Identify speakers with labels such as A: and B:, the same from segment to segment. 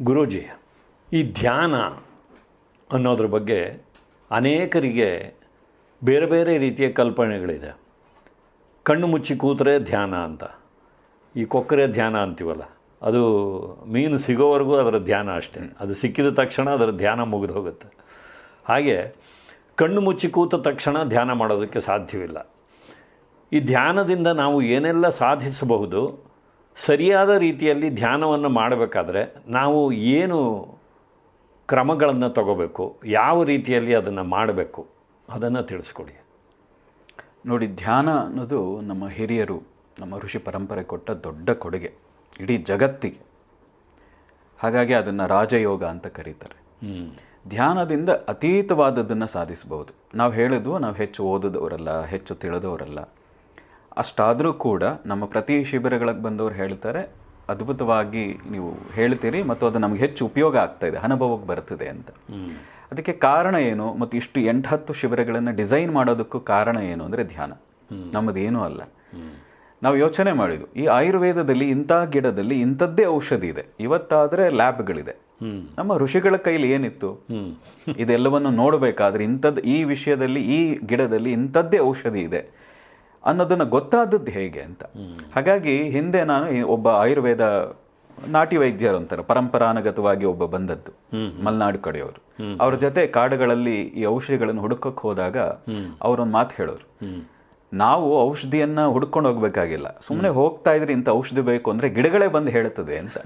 A: ಗುರೂಜಿ, ಈ ಧ್ಯಾನ ಅನ್ನೋದ್ರ ಬಗ್ಗೆ ಅನೇಕರಿಗೆ ಬೇರೆ ಬೇರೆ ರೀತಿಯ ಕಲ್ಪನೆಗಳಿದೆ. ಕಣ್ಣು ಮುಚ್ಚಿ ಕೂತರೆ ಧ್ಯಾನ ಅಂತ. ಈ ಕೊಕ್ಕರೆ ಧ್ಯಾನ ಅಂತೀವಲ್ಲ, ಅದು ಮೀನು ಸಿಗೋವರೆಗೂ ಅದರ ಧ್ಯಾನ ಅಷ್ಟೇ. ಅದು ಸಿಕ್ಕಿದ ತಕ್ಷಣ ಅದರ ಧ್ಯಾನ ಮುಗಿದು ಹೋಗುತ್ತೆ. ಹಾಗೆ ಕಣ್ಣು ಮುಚ್ಚಿ ಕೂತ ತಕ್ಷಣ ಧ್ಯಾನ ಮಾಡೋದಕ್ಕೆ ಸಾಧ್ಯವಿಲ್ಲ. ಈ ಧ್ಯಾನದಿಂದ ನಾವು ಏನೆಲ್ಲ ಸಾಧಿಸಬಹುದು ಸರಿಯಾದ ರೀತಿಯಲ್ಲಿ ಧ್ಯಾನವನ್ನು ಮಾಡಬೇಕಾದ್ರೆ ನಾವು ಏನು ಕ್ರಮಗಳನ್ನು ತಗೋಬೇಕು ಯಾವ ರೀತಿಯಲ್ಲಿ ಅದನ್ನು ಮಾಡಬೇಕು ಅದನ್ನು ತಿಳಿಸ್ಕೊಡಿ.
B: ನೋಡಿ ಧ್ಯಾನ ಅನ್ನೋದು ನಮ್ಮ ಹಿರಿಯರು ನಮ್ಮ ಋಷಿ ಪರಂಪರೆ ಕೊಟ್ಟ ದೊಡ್ಡ ಕೊಡುಗೆ ಇಡೀ ಜಗತ್ತಿಗೆ. ಹಾಗಾಗಿ ಅದನ್ನು ರಾಜಯೋಗ ಅಂತ ಕರೀತಾರೆ. ಧ್ಯಾನದಿಂದ ಅತೀತವಾದದ್ದನ್ನು ಸಾಧಿಸಬಹುದು ನಾವು ಹೇಳಿದ್ವು ನಾವು ಹೆಚ್ಚು ಓದಿದವರಲ್ಲ ಹೆಚ್ಚು ತಿಳಿದವರಲ್ಲ. ಅಷ್ಟಾದರೂ ಕೂಡ ನಮ್ಮ ಪ್ರತಿ ಶಿಬಿರಗಳಿಗೆ ಬಂದವರು ಹೇಳ್ತಾರೆ ಅದ್ಭುತವಾಗಿ ನೀವು ಹೇಳ್ತೀರಿ ಮತ್ತು ಅದು ನಮಗೆ ಹೆಚ್ಚು ಉಪಯೋಗ ಆಗ್ತಾ ಇದೆ ಅನುಭವಕ್ಕೆ ಬರ್ತದೆ ಅಂತ. ಅದಕ್ಕೆ ಕಾರಣ ಏನು ಮತ್ತು ಇಷ್ಟು ಎಂಟು ಹತ್ತು ಶಿಬಿರಗಳನ್ನು ಡಿಸೈನ್ ಮಾಡೋದಕ್ಕೂ ಕಾರಣ ಏನು ಅಂದರೆ ಧ್ಯಾನ. ನಮ್ಮದೇನೂ ಅಲ್ಲ. ನಾವು ಯೋಚನೆ ಮಾಡಿದ್ವು ಈ ಆಯುರ್ವೇದದಲ್ಲಿ ಇಂಥ ಗಿಡದಲ್ಲಿ ಇಂಥದ್ದೇ ಔಷಧಿ ಇದೆ ಇವತ್ತಾದರೆ ಲ್ಯಾಬ್ಗಳಿದೆ. ನಮ್ಮ ಋಷಿಗಳ ಕೈಲಿ ಏನಿತ್ತು? ಇದೆಲ್ಲವನ್ನು ನೋಡಬೇಕಾದ್ರೆ ಇಂಥದ್ದು ಈ ವಿಷಯದಲ್ಲಿ ಈ ಗಿಡದಲ್ಲಿ ಇಂಥದ್ದೇ ಔಷಧಿ ಇದೆ. ಅನ್ನೋದನ್ನ ಗೊತ್ತಾದದ್ದು ಹೇಗೆ ಅಂತ. ಹಾಗಾಗಿ ಹಿಂದೆ ನಾನು ಒಬ್ಬ ಆಯುರ್ವೇದ ನಾಟಿ ವೈದ್ಯರು ಅಂತಾರೆ ಪರಂಪರಾನುಗತವಾಗಿ ಒಬ್ಬ ಬಂದದ್ದು ಮಲೆನಾಡು ಕಡೆಯವರು. ಅವ್ರ ಜೊತೆ ಕಾಡುಗಳಲ್ಲಿ ಈ ಔಷಧಿಗಳನ್ನು ಹುಡುಕಕ್ಕೆ ಹೋದಾಗ ಅವರೊಂದು ಮಾತು ಹೇಳೋರು. ನಾವು ಔಷಧಿಯನ್ನ ಹುಡ್ಕೊಂಡು ಹೋಗ್ಬೇಕಾಗಿಲ್ಲ. ಸುಮ್ಮನೆ ಹೋಗ್ತಾ ಇದ್ರೆ ಇಂಥ ಔಷಧಿ ಬೇಕು ಅಂದ್ರೆ ಗಿಡಗಳೇ ಬಂದು ಹೇಳುತ್ತದೆ ಅಂತ.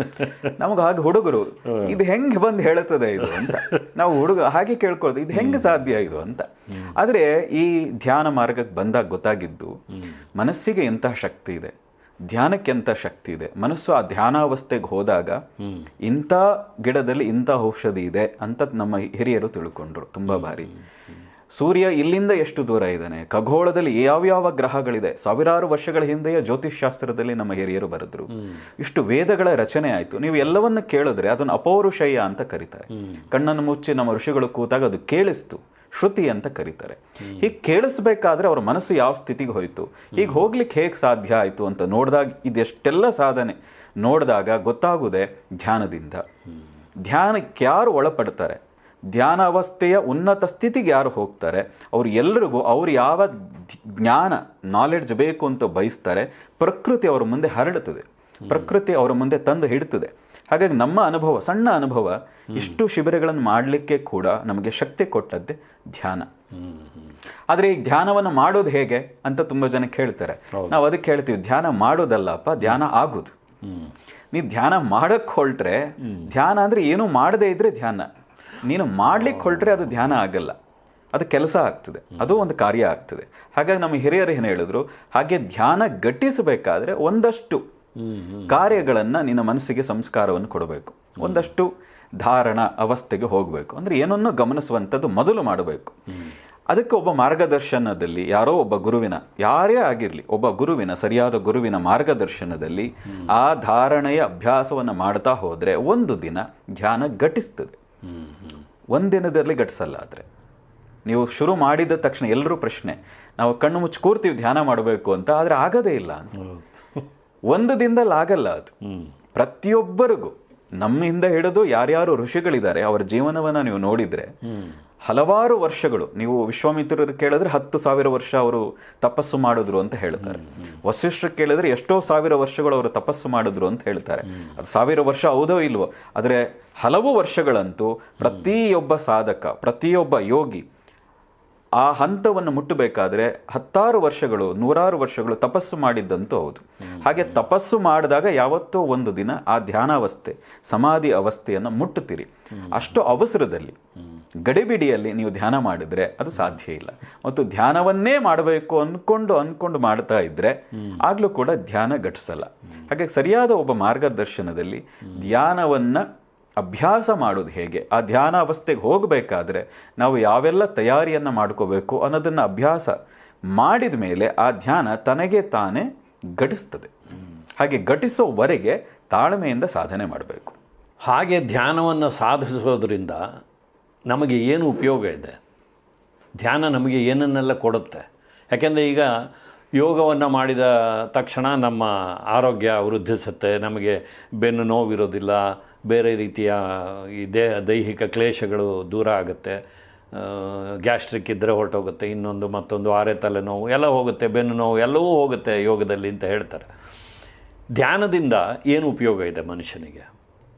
B: ನಮಗೆ ಹಾಗೆ ಹುಡುಗರು ಇದು ಹೆಂಗೆ ಬಂದು ಹೇಳುತ್ತದೆ ಇದು? ಅಂತ. ನಾವು ಹುಡುಗ ಹಾಗೆ ಕೇಳ್ಕೊಳ್ತೀವಿ ಇದು ಹೆಂಗೆ ಸಾಧ್ಯ ಇದು? ಅಂತ. ಆದ್ರೆ ಈ ಧ್ಯಾನ ಮಾರ್ಗಕ್ಕೆ ಬಂದಾಗ ಗೊತ್ತಾಗಿದ್ದು ಮನಸ್ಸಿಗೆ ಎಂತಹ ಶಕ್ತಿ ಇದೆ? ಧ್ಯಾನಕ್ಕೆ ಎಂಥ ಶಕ್ತಿ ಇದೆ? ಮನಸ್ಸು ಆ ಧ್ಯಾನಾವಸ್ಥೆಗೆ ಹೋದಾಗ ಇಂಥ ಗಿಡದಲ್ಲಿ ಇಂಥ ಔಷಧಿ ಇದೆ ಅಂತ ನಮ್ಮ ಹಿರಿಯರು ತಿಳ್ಕೊಂಡ್ರು ತುಂಬಾ ಬಾರಿ. ಸೂರ್ಯ ಇಲ್ಲಿಂದ ಎಷ್ಟು ದೂರ ಇದ್ದಾನೆ? ಖಗೋಳದಲ್ಲಿ ಯಾವ್ಯಾವ ಗ್ರಹಗಳಿದೆ? ಸಾವಿರಾರು ವರ್ಷಗಳ ಹಿಂದೆಯೇ ಜ್ಯೋತಿಷ್ ಶಾಸ್ತ್ರದಲ್ಲಿ ನಮ್ಮ ಹಿರಿಯರು ಬರೆದ್ರು. ಇಷ್ಟು ವೇದಗಳ ರಚನೆ ಆಯಿತು. ನೀವು ಎಲ್ಲವನ್ನು ಕೇಳಿದ್ರೆ ಅದನ್ನು ಅಪೌರುಷಯ ಅಂತ ಕರೀತಾರೆ. ಕಣ್ಣನ್ನು ಮುಚ್ಚಿ ನಮ್ಮ ಋಷಿಗಳು ಕೂತಾಗ ಅದು ಕೇಳಿಸ್ತು. ಶ್ರುತಿ ಅಂತ ಕರೀತಾರೆ. ಹೀಗೆ ಕೇಳಿಸ್ಬೇಕಾದ್ರೆ ಅವ್ರ ಮನಸ್ಸು ಯಾವ ಸ್ಥಿತಿಗೆ ಹೋಯಿತು? ಈಗ ಹೋಗ್ಲಿಕ್ಕೆ ಹೇಗೆ ಸಾಧ್ಯ ಆಯಿತು ಅಂತ ನೋಡಿದಾಗ ಇದೆಷ್ಟೆಲ್ಲ ಸಾಧನೆ ನೋಡಿದಾಗ ಗೊತ್ತಾಗುವುದೇ ಧ್ಯಾನದಿಂದ. ಧ್ಯಾನಕ್ಕೆ ಯಾರು ಒಳಪಡ್ತಾರೆ? ಧ್ಯಾನಾವಸ್ಥೆಯ ಉನ್ನತ ಸ್ಥಿತಿಗೆ ಯಾರು ಹೋಗ್ತಾರೆ? ಅವ್ರು ಎಲ್ಲರಿಗೂ ಅವ್ರು ಯಾವ ಜ್ಞಾನ ನಾಲೆಡ್ಜ್ ಬೇಕು ಅಂತ ಬಯಸ್ತಾರೆ ಪ್ರಕೃತಿ ಅವರ ಮುಂದೆ ಹರಡುತ್ತದೆ. ಪ್ರಕೃತಿ ಅವರ ಮುಂದೆ ತಂದು ಹಿಡ್ತದೆ. ಹಾಗಾಗಿ ನಮ್ಮ ಅನುಭವ ಸಣ್ಣ ಅನುಭವ ಇಷ್ಟು ಶಿಬಿರಗಳನ್ನು ಮಾಡಲಿಕ್ಕೆ ಕೂಡ ನಮಗೆ ಶಕ್ತಿ ಕೊಟ್ಟದ್ದೇ ಧ್ಯಾನ. ಆದರೆ ಈ ಧ್ಯಾನವನ್ನು ಮಾಡೋದು ಹೇಗೆ ಅಂತ ತುಂಬಾ ಜನ ಕೇಳ್ತಾರೆ. ನಾವು ಅದಕ್ಕೆ ಹೇಳ್ತೀವಿ ಧ್ಯಾನ ಮಾಡೋದಲ್ಲಪ್ಪ ಧ್ಯಾನ ಆಗೋದು. ನೀ ಧ್ಯಾನ ಮಾಡಕ್ಕೆ ಹೊರಟ್ರೆ ಧ್ಯಾನ ಅಂದ್ರೆ ಏನೂ ಮಾಡದೇ ಇದ್ರೆ ಧ್ಯಾನ. ನೀನು ಮಾಡ್ಲಿಕ್ಕೆ ಹೊರಟ್ರೆ ಅದು ಧ್ಯಾನ ಆಗಲ್ಲ. ಅದು ಕೆಲಸ ಆಗ್ತದೆ. ಅದು ಒಂದು ಕಾರ್ಯ ಆಗ್ತದೆ. ಹಾಗಾಗಿ ನಮ್ಮ ಹಿರಿಯರು ಏನು ಹೇಳಿದ್ರು? ಹಾಗೆ ಧ್ಯಾನ ಗಟ್ಟಿಸಬೇಕಾದ್ರೆ ಒಂದಷ್ಟು ಕಾರ್ಯಗಳನ್ನ ನಿನ್ನ ಮನಸ್ಸಿಗೆ ಸಂಸ್ಕಾರವನ್ನು ಕೊಡಬೇಕು. ಒಂದಷ್ಟು ಧಾರಣ ಅವಸ್ಥೆಗೆ ಹೋಗಬೇಕು. ಅಂದ್ರೆ ಏನನ್ನೋ ಗಮನಿಸುವಂಥದ್ದು ಮೊದಲು ಮಾಡಬೇಕು. ಅದಕ್ಕೆ ಒಬ್ಬ ಮಾರ್ಗದರ್ಶನದಲ್ಲಿ ಯಾರೋ ಒಬ್ಬ ಗುರುವಿನ ಯಾರೇ ಆಗಿರಲಿ ಒಬ್ಬ ಗುರುವಿನ ಸರಿಯಾದ ಗುರುವಿನ ಮಾರ್ಗದರ್ಶನದಲ್ಲಿ ಆ ಧಾರಣೆಯ ಅಭ್ಯಾಸವನ್ನು ಮಾಡ್ತಾ ಹೋದರೆ ಒಂದು ದಿನ ಧ್ಯಾನ ಘಟಿಸ್ತದೆ. ಒಂದಿನದಲ್ಲಿ ಘಟಿಸಲ್ಲ ಆದ್ರೆ. ನೀವು ಶುರು ಮಾಡಿದ ತಕ್ಷಣ ಎಲ್ಲರೂ ಪ್ರಶ್ನೆ ನಾವು ಕಣ್ಣು ಮುಚ್ಚಿ ಕೂರ್ತೀವಿ ಧ್ಯಾನ ಮಾಡಬೇಕು ಅಂತ ಆದ್ರೆ ಆಗದೇ ಇಲ್ಲ ಅಂತ. ಒಂದು ದಿನದಲ್ಲಿ ಆಗಲ್ಲ ಅದು. ಪ್ರತಿಯೊಬ್ಬರಿಗೂ ನಮ್ಮಿಂದ ಹಿಡಿದು ಯಾರ್ಯಾರು ಋಷಿಗಳಿದ್ದಾರೆ ಅವರ ಜೀವನವನ್ನ ನೀವು ನೋಡಿದ್ರೆ ಹಲವಾರು ವರ್ಷಗಳು ನೀವು ವಿಶ್ವಾಮಿತ್ರರು ಕೇಳಿದ್ರೆ ಹತ್ತು ಸಾವಿರ ವರ್ಷ ಅವರು ತಪಸ್ಸು ಮಾಡಿದ್ರು ಅಂತ ಹೇಳ್ತಾರೆ. ವಸಿಷ್ಠರು ಕೇಳಿದ್ರೆ ಎಷ್ಟೋ ಸಾವಿರ ವರ್ಷಗಳು ಅವರು ತಪಸ್ಸು ಮಾಡಿದ್ರು ಅಂತ ಹೇಳ್ತಾರೆ. ಅದು ಸಾವಿರ ವರ್ಷ ಹೌದೋ ಇಲ್ವೋ ಆದರೆ ಹಲವು ವರ್ಷಗಳಂತೂ ಪ್ರತಿಯೊಬ್ಬ ಸಾಧಕ ಪ್ರತಿಯೊಬ್ಬ ಯೋಗಿ ಆ ಹಂತವನ್ನು ಮುಟ್ಟಬೇಕಾದ್ರೆ ಹತ್ತಾರು ವರ್ಷಗಳು, ನೂರಾರು ವರ್ಷಗಳು ತಪಸ್ಸು ಮಾಡಿದ್ದಂತೂ ಹೌದು. ಹಾಗೆ ತಪಸ್ಸು ಮಾಡಿದಾಗ ಯಾವತ್ತೋ ಒಂದು ದಿನ ಆ ಧ್ಯಾನಾವಸ್ಥೆ, ಸಮಾಧಿ ಅವಸ್ಥೆಯನ್ನು ಮುಟ್ಟುತ್ತೀರಿ. ಅಷ್ಟು ಅವಸರದಲ್ಲಿ, ಗಡಿಬಿಡಿಯಲ್ಲಿ ನೀವು ಧ್ಯಾನ ಮಾಡಿದ್ರೆ ಅದು ಸಾಧ್ಯ ಇಲ್ಲ. ಮತ್ತು ಧ್ಯಾನವನ್ನೇ ಮಾಡಬೇಕು ಅಂದ್ಕೊಂಡು ಅಂದ್ಕೊಂಡು ಮಾಡ್ತಾ ಇದ್ರೆ ಆಗ್ಲೂ ಕೂಡ ಧ್ಯಾನ ಘಟಿಸಲ್ಲ. ಹಾಗೆ ಸರಿಯಾದ ಒಬ್ಬ ಮಾರ್ಗದರ್ಶನದಲ್ಲಿ ಧ್ಯಾನವನ್ನ ಅಭ್ಯಾಸ ಮಾಡೋದು ಹೇಗೆ? ಆ ಧ್ಯಾನ ಅವಸ್ಥೆಗೆ ಹೋಗಬೇಕಾದ್ರೆ ನಾವು ಯಾವೆಲ್ಲ ತಯಾರಿಯನ್ನು ಮಾಡ್ಕೋಬೇಕು ಅನ್ನೋದನ್ನು ಅಭ್ಯಾಸ ಮಾಡಿದ ಮೇಲೆ ಆ ಧ್ಯಾನ ತನಗೆ ತಾನೇ ಘಟಿಸ್ತದೆ. ಹಾಗೆ ಘಟಿಸೋವರೆಗೆ ತಾಳ್ಮೆಯಿಂದ ಸಾಧನೆ ಮಾಡಬೇಕು.
A: ಹಾಗೆ ಧ್ಯಾನವನ್ನು ಸಾಧಿಸೋದ್ರಿಂದ ನಮಗೆ ಏನು ಉಪಯೋಗ ಇದೆ? ಧ್ಯಾನ ನಮಗೆ ಏನನ್ನೆಲ್ಲ ಕೊಡುತ್ತೆ? ಯಾಕೆಂದರೆ ಈಗ ಯೋಗವನ್ನು ಮಾಡಿದ ತಕ್ಷಣ ನಮ್ಮ ಆರೋಗ್ಯ ವೃದ್ಧಿಸುತ್ತೆ, ನಮಗೆ ಬೆನ್ನು ನೋವಿರೋದಿಲ್ಲ ಬೇರೆ ರೀತಿಯ ಈ ದೇಹ ದೈಹಿಕ ಕ್ಲೇಶಗಳು ದೂರ ಆಗುತ್ತೆ. ಗ್ಯಾಸ್ಟ್ರಿಕ್ ಇದ್ದರೆ ಹೊರಟೋಗುತ್ತೆ ಇನ್ನೊಂದು ಮತ್ತೊಂದು ಆರೆ ತಲೆನೋವು ಎಲ್ಲ ಹೋಗುತ್ತೆ ಬೆನ್ನು ನೋವು ಎಲ್ಲವೂ ಹೋಗುತ್ತೆ ಯೋಗದಲ್ಲಿ ಅಂತ ಹೇಳ್ತಾರೆ. ಧ್ಯಾನದಿಂದ ಏನು ಉಪಯೋಗ ಇದೆ ಮನುಷ್ಯನಿಗೆ?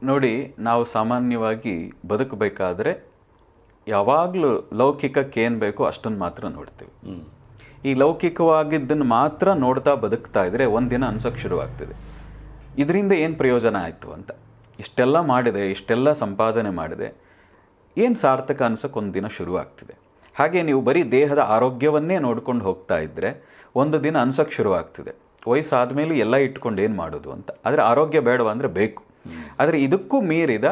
B: ನೋಡಿ ನಾವು ಸಾಮಾನ್ಯವಾಗಿ ಬದುಕಬೇಕಾದ್ರೆ ಯಾವಾಗಲೂ ಲೌಕಿಕಕ್ಕೆ ಏನು ಬೇಕೋ ಅಷ್ಟನ್ನು ಮಾತ್ರ ನೋಡ್ತೀವಿ. ಈ ಲೌಕಿಕವಾಗಿದ್ದನ್ನು ಮಾತ್ರ ನೋಡ್ತಾ ಬದುಕ್ತಾ ಇದ್ರೆ ಒಂದಿನ ಅನ್ಸೋಕ್ಕೆ ಶುರುವಾಗ್ತದೆ. ಇದರಿಂದ ಏನು ಪ್ರಯೋಜನ ಆಯಿತು ಅಂತ? ಇಷ್ಟೆಲ್ಲ ಮಾಡಿದೆ, ಇಷ್ಟೆಲ್ಲ ಸಂಪಾದನೆ ಮಾಡಿದೆ. ಏನು ಸಾರ್ಥಕ ಅನ್ಸೋಕೆ ಒಂದಿನ ಶುರುವಾಗ್ತಿದೆ. ಹಾಗೆ ನೀವು ಬರೀ ದೇಹದ ಆರೋಗ್ಯವನ್ನೇ ನೋಡ್ಕೊಂಡು ಹೋಗ್ತಾ ಇದ್ದರೆ ಒಂದು ದಿನ ಅನ್ಸೋಕ್ಕೆ ಶುರುವಾಗ್ತಿದೆ. ವಯಸ್ಸಾದ ಮೇಲೆ ಎಲ್ಲ ಇಟ್ಕೊಂಡು ಏನು ಮಾಡೋದು ಅಂತ. ಆದರೆ ಆರೋಗ್ಯ ಬೇಡವ ಅಂದರೆ ಬೇಕು. ಆದರೆ ಇದಕ್ಕೂ ಮೀರಿದ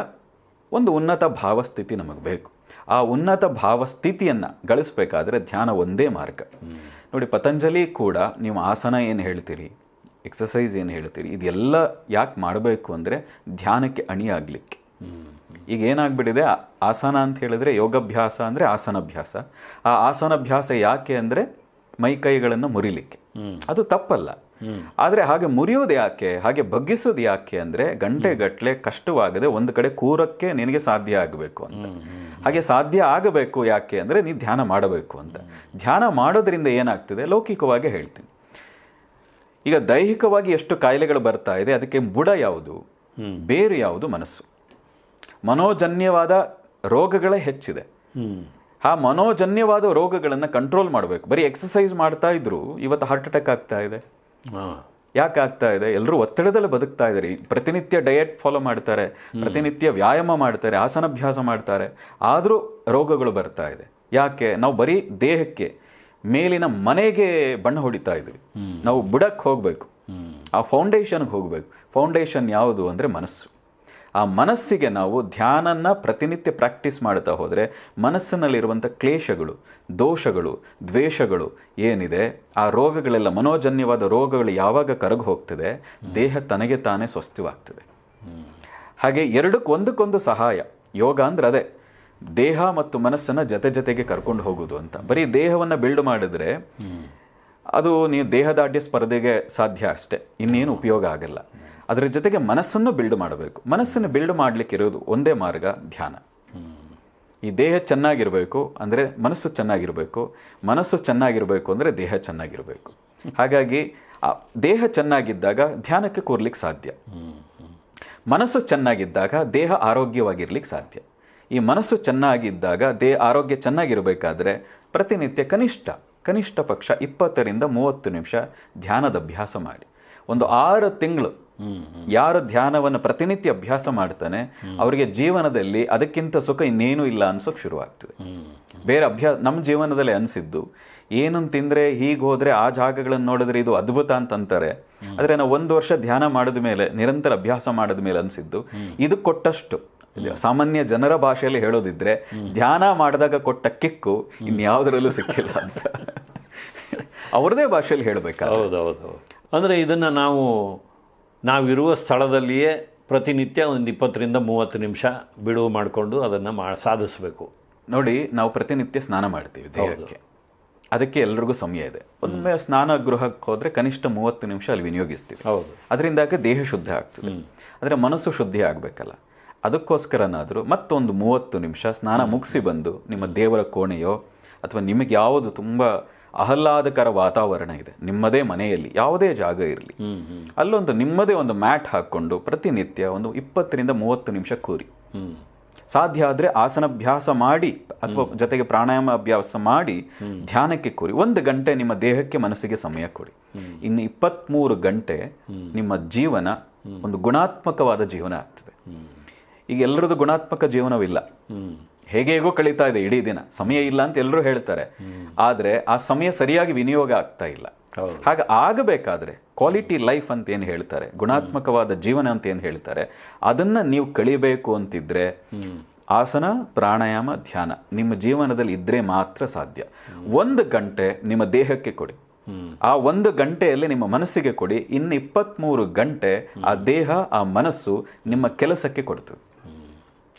B: ಒಂದು ಉನ್ನತ ಭಾವಸ್ಥಿತಿ ನಮಗೆ ಬೇಕು. ಆ ಉನ್ನತ ಭಾವಸ್ಥಿತಿಯನ್ನು ಗಳಿಸಬೇಕಾದ್ರೆ ಧ್ಯಾನ ಒಂದೇ ಮಾರ್ಗ. ನೋಡಿ, ಪತಂಜಲಿ ಕೂಡ ನೀವು ಆಸನ ಏನು ಹೇಳ್ತೀರಿ? ಎಕ್ಸಸೈಸ್ ಏನು ಹೇಳ್ತೀರಿ? ಇದೆಲ್ಲ ಯಾಕೆ ಮಾಡಬೇಕು ಅಂದರೆ ಧ್ಯಾನಕ್ಕೆ ಅಣಿಯಾಗಲಿಕ್ಕೆ. ಈಗ ಏನಾಗ್ಬಿಟ್ಟಿದೆ? ಆಸನ ಅಂತ ಹೇಳಿದ್ರೆ ಯೋಗಾಭ್ಯಾಸ ಅಂದರೆ ಆಸನಾಭ್ಯಾಸ. ಆ ಆಸನಾಭ್ಯಾಸ ಯಾಕೆ ಅಂದರೆ ಮೈಕೈಗಳನ್ನು ಮುರಿಲಿಕ್ಕೆ. ಅದು ತಪ್ಪಲ್ಲ. ಆದರೆ ಹಾಗೆ ಮುರಿಯೋದು ಯಾಕೆ? ಹಾಗೆ ಬಗ್ಗಿಸೋದು ಯಾಕೆ ಅಂದರೆ ಗಂಟೆಗಟ್ಟಲೆ ಕಷ್ಟವಾಗದೆ ಒಂದು ಕಡೆ ಕೂರಕ್ಕೆ ನಿನಗೆ ಸಾಧ್ಯ ಆಗಬೇಕು ಅಂತ. ಹಾಗೆ ಸಾಧ್ಯ ಆಗಬೇಕು ಯಾಕೆ ಅಂದರೆ ನೀ ಧ್ಯಾನ ಮಾಡಬೇಕು ಅಂತ. ಧ್ಯಾನ ಮಾಡೋದ್ರಿಂದ ಏನಾಗ್ತದೆ? ಲೌಕಿಕವಾಗಿ ಹೇಳ್ತೀನಿ. ಈಗ ದೈಹಿಕವಾಗಿ ಎಷ್ಟು ಕಾಯಿಲೆಗಳು ಬರ್ತಾ ಇದೆ ಅದಕ್ಕೆ ಬುಡ ಯಾವುದು? ಬೇರು ಯಾವುದು? ಮನಸ್ಸು. ಮನೋಜನ್ಯವಾದ ರೋಗಗಳೇ ಹೆಚ್ಚಿದೆ. ಆ ಮನೋಜನ್ಯವಾದ ರೋಗಗಳನ್ನು ಕಂಟ್ರೋಲ್ ಮಾಡಬೇಕು. ಬರೀ ಎಕ್ಸಸೈಸ್ ಮಾಡ್ತಾ ಇದ್ರು ಇವತ್ತು ಹಾರ್ಟ್ ಅಟ್ಯಾಕ್ ಆಗ್ತಾ ಇದೆ. ಯಾಕೆ ಆಗ್ತಾ ಇದೆ? ಎಲ್ಲರೂ ಒತ್ತಡದಲ್ಲಿ ಬದುಕ್ತಾ ಇದ್ದಾರೆ. ಪ್ರತಿನಿತ್ಯ ಡಯಟ್ ಫಾಲೋ ಮಾಡ್ತಾರೆ. ಪ್ರತಿನಿತ್ಯ ವ್ಯಾಯಾಮ ಮಾಡ್ತಾರೆ. ಆಸನಾಭ್ಯಾಸ ಮಾಡ್ತಾರೆ. ಆದರೂ ರೋಗಗಳು ಬರ್ತಾ ಇದೆ. ಯಾಕೆ? ನಾವು ಬರೀ ದೇಹಕ್ಕೆ ಮೇಲಿನ ಮನೆಗೆ ಬಣ್ಣ ಹೊಡಿತಾ ಇದ್ವಿ ನಾವು ಬುಡಕ್ಕೆ ಹೋಗಬೇಕು. ಆ ಫೌಂಡೇಶನ್ಗೆ ಹೋಗಬೇಕು. ಫೌಂಡೇಶನ್ ಯಾವುದು ಅಂದರೆ ಮನಸ್ಸು. ಆ ಮನಸ್ಸಿಗೆ ನಾವು ಧ್ಯಾನನ ಪ್ರತಿನಿತ್ಯ ಪ್ರಾಕ್ಟೀಸ್ ಮಾಡ್ತಾ ಹೋದರೆ ಮನಸ್ಸಿನಲ್ಲಿರುವಂಥ ಕ್ಲೇಶಗಳು ದೋಷಗಳು ದ್ವೇಷಗಳು ಏನಿದೆ ಆ ರೋಗಗಳೆಲ್ಲ ಮನೋಜನ್ಯವಾದ ರೋಗಗಳು ಯಾವಾಗ ಕರಗು ಹೋಗ್ತದೆ ದೇಹ ತನಗೆ ತಾನೇ ಸ್ವಸ್ಥವಾಗ್ತದೆ. ಹಾಗೆ ಎರಡಕ್ಕೆ ಒಂದಕ್ಕೊಂದು ಸಹಾಯ. ಯೋಗ ಅಂದ್ರೆ ಅದೇ. ದೇಹ ಮತ್ತು ಮನಸ್ಸನ್ನ ಜೊತೆ ಜೊತೆಗೆ ಕರ್ಕೊಂಡು ಹೋಗೋದು ಅಂತ. ಬರೀ ದೇಹವನ್ನು ಬಿಲ್ಡ್ ಮಾಡಿದ್ರೆ ಅದು ನೀವು ದೇಹದಾಢ್ಯ ಸ್ಪರ್ಧೆಗೆ ಸಾಧ್ಯ ಅಷ್ಟೇ. ಇನ್ನೇನು ಉಪಯೋಗ ಆಗಲ್ಲ. ಅದರ ಜೊತೆಗೆ ಮನಸ್ಸನ್ನು ಬಿಲ್ಡ್ ಮಾಡಬೇಕು. ಮನಸ್ಸನ್ನು ಬಿಲ್ಡ್ ಮಾಡ್ಲಿಕ್ಕೆ ಇರೋದು ಒಂದೇ ಮಾರ್ಗ, ಧ್ಯಾನ. ಈ ದೇಹ ಚೆನ್ನಾಗಿರಬೇಕು ಅಂದರೆ ಮನಸ್ಸು ಚೆನ್ನಾಗಿರಬೇಕು. ಮನಸ್ಸು ಚೆನ್ನಾಗಿರಬೇಕು ಅಂದರೆ ದೇಹ ಚೆನ್ನಾಗಿರಬೇಕು. ಹಾಗಾಗಿ ದೇಹ ಚೆನ್ನಾಗಿದ್ದಾಗ ಧ್ಯಾನಕ್ಕೆ ಕೂರ್ಲಿಕ್ಕೆ ಸಾಧ್ಯ. ಮನಸ್ಸು ಚೆನ್ನಾಗಿದ್ದಾಗ ದೇಹ ಆರೋಗ್ಯವಾಗಿರ್ಲಿಕ್ಕೆ ಸಾಧ್ಯ. ಈ ಮನಸ್ಸು ಚೆನ್ನಾಗಿದ್ದಾಗ ದೇಹ ಆರೋಗ್ಯ ಚೆನ್ನಾಗಿರಬೇಕಾದ್ರೆ ಪ್ರತಿನಿತ್ಯ ಕನಿಷ್ಠ ಕನಿಷ್ಠ ಪಕ್ಷ ಇಪ್ಪತ್ತರಿಂದ ಮೂವತ್ತು ನಿಮಿಷ ಧ್ಯಾನದ ಅಭ್ಯಾಸ ಮಾಡಿ. ಒಂದು ಆರು ತಿಂಗಳು ಯಾರು ಧ್ಯಾನವನ್ನು ಪ್ರತಿನಿತ್ಯ ಅಭ್ಯಾಸ ಮಾಡ್ತಾನೆ ಅವರಿಗೆ ಜೀವನದಲ್ಲಿ ಅದಕ್ಕಿಂತ ಸುಖ ಇನ್ನೇನೂ ಇಲ್ಲ ಅನ್ಸೋಕೆ ಶುರುವಾಗ್ತದೆ. ಬೇರೆ ಅಭ್ಯಾಸ ನಮ್ಮ ಜೀವನದಲ್ಲಿ ಅನಿಸಿದ್ದು ಏನನ್ನು ತಿಂದರೆ ಹೀಗೆ ಹೋದರೆ ಆ ಜಾಗಗಳನ್ನು ನೋಡಿದ್ರೆ ಇದು ಅದ್ಭುತ ಅಂತಂತಾರೆ ಆದರೆ ಆದ್ರೆ ನಾವು ಒಂದು ವರ್ಷ ಧ್ಯಾನ ಮಾಡಿದ ಮೇಲೆ ನಿರಂತರ ಅಭ್ಯಾಸ ಮಾಡಿದ ಮೇಲೆ ಅನಿಸಿದ್ದು ಇದು ಕೊಟ್ಟಷ್ಟು ಸಾಮಾನ್ಯ ಜನರ ಭಾಷೆಯಲ್ಲಿ ಹೇಳೋದಿದ್ರೆ ಧ್ಯಾನ ಮಾಡಿದಾಗ ಕೊಟ್ಟ ಕಿಕ್ಕು ಇನ್ಯಾವುದರಲ್ಲೂ ಸಿಕ್ಕಿಲ್ಲ ಅಂತ. ಅವ್ರದೇ ಭಾಷೆಯಲ್ಲಿ ಹೇಳಬೇಕಾ
A: ಹೌದು ಅಂದರೆ ಇದನ್ನು ನಾವು ನಾವಿರುವ ಸ್ಥಳದಲ್ಲಿಯೇ ಪ್ರತಿನಿತ್ಯ ಒಂದು ಇಪ್ಪತ್ತರಿಂದ ಮೂವತ್ತು ನಿಮಿಷ ಬಿಡುವು ಮಾಡಿಕೊಂಡು ಅದನ್ನು ಮಾ ಸಾಧಿಸಬೇಕು.
B: ನೋಡಿ ನಾವು ಪ್ರತಿನಿತ್ಯ ಸ್ನಾನ ಮಾಡ್ತೀವಿ ದೇಹಕ್ಕೆ. ಅದಕ್ಕೆ ಎಲ್ರಿಗೂ ಸಮಯ ಇದೆ. ಒಮ್ಮೆ ಸ್ನಾನ ಗೃಹಕ್ಕೆ ಹೋದರೆ ಕನಿಷ್ಠ ಮೂವತ್ತು ನಿಮಿಷ ಅಲ್ಲಿ ವಿನಿಯೋಗಿಸ್ತೀವಿ.
A: ಹೌದು.
B: ಅದರಿಂದಾಗ ದೇಹ ಶುದ್ಧ ಆಗ್ತದೆ. ಆದರೆ ಮನಸ್ಸು ಶುದ್ಧಿ ಆಗಬೇಕಲ್ಲ. ಅದಕ್ಕೋಸ್ಕರನಾದರೂ ಮತ್ತೊಂದು ಮೂವತ್ತು ನಿಮಿಷ ಸ್ನಾನ ಮುಗಿಸಿ ಬಂದು ನಿಮ್ಮ ದೇವರ ಕೋಣೆಯೋ ಅಥವಾ ನಿಮಗೆ ಯಾವುದು ತುಂಬ ಆಹ್ಲಾದಕರ ವಾತಾವರಣ ಇದೆ ನಿಮ್ಮದೇ ಮನೆಯಲ್ಲಿ ಯಾವುದೇ ಜಾಗ ಇರಲಿ ಅಲ್ಲೊಂದು ನಿಮ್ಮದೇ ಒಂದು ಮ್ಯಾಟ್ ಹಾಕ್ಕೊಂಡು ಪ್ರತಿನಿತ್ಯ ಒಂದು ಇಪ್ಪತ್ತರಿಂದ ಮೂವತ್ತು ನಿಮಿಷ ಕೂರಿ. ಸಾಧ್ಯ ಆದರೆ ಆಸನಾಭ್ಯಾಸ ಮಾಡಿ ಅಥವಾ ಜೊತೆಗೆ ಪ್ರಾಣಾಯಾಮ ಅಭ್ಯಾಸ ಮಾಡಿ ಧ್ಯಾನಕ್ಕೆ ಕೂರಿ. ಒಂದು ಗಂಟೆ ನಿಮ್ಮ ದೇಹಕ್ಕೆ ಮನಸ್ಸಿಗೆ ಸಮಯ ಕೊಡಿ. ಇನ್ನು ಇಪ್ಪತ್ತ್ಮೂರು ಗಂಟೆ ನಿಮ್ಮ ಜೀವನ ಒಂದು ಗುಣಾತ್ಮಕವಾದ ಜೀವನ ಆಗ್ತದೆ. ಈಗ ಎಲ್ಲರದ್ದು ಗುಣಾತ್ಮಕ ಜೀವನವಿಲ್ಲ. ಹೇಗೆ ಹೇಗೋ ಕಳೀತಾ ಇದೆ ಇಡೀ ದಿನ. ಸಮಯ ಇಲ್ಲ ಅಂತ ಎಲ್ಲರೂ ಹೇಳ್ತಾರೆ. ಆದರೆ ಆ ಸಮಯ ಸರಿಯಾಗಿ ವಿನಿಯೋಗ ಆಗ್ತಾ ಇಲ್ಲ. ಹಾಗೆ ಆಗಬೇಕಾದ್ರೆ ಕ್ವಾಲಿಟಿ ಲೈಫ್ ಅಂತ ಏನು ಹೇಳ್ತಾರೆ ಗುಣಾತ್ಮಕವಾದ ಜೀವನ ಅಂತ ಏನು ಹೇಳ್ತಾರೆ ಅದನ್ನ ನೀವು ಕಳಿಬೇಕು ಅಂತಿದ್ರೆ ಆಸನ ಪ್ರಾಣಾಯಾಮ ಧ್ಯಾನ ನಿಮ್ಮ ಜೀವನದಲ್ಲಿ ಇದ್ರೆ ಮಾತ್ರ ಸಾಧ್ಯ. ಒಂದು ಗಂಟೆ ನಿಮ್ಮ ದೇಹಕ್ಕೆ ಕೊಡಿ. ಆ ಒಂದು ಗಂಟೆಯಲ್ಲಿ ನಿಮ್ಮ ಮನಸ್ಸಿಗೆ ಕೊಡಿ. ಇನ್ನು ಇಪ್ಪತ್ತ್ಮೂರು ಗಂಟೆ ಆ ದೇಹ ಆ ಮನಸ್ಸು ನಿಮ್ಮ ಕೆಲಸಕ್ಕೆ ಕೊಡ್ತದೆ.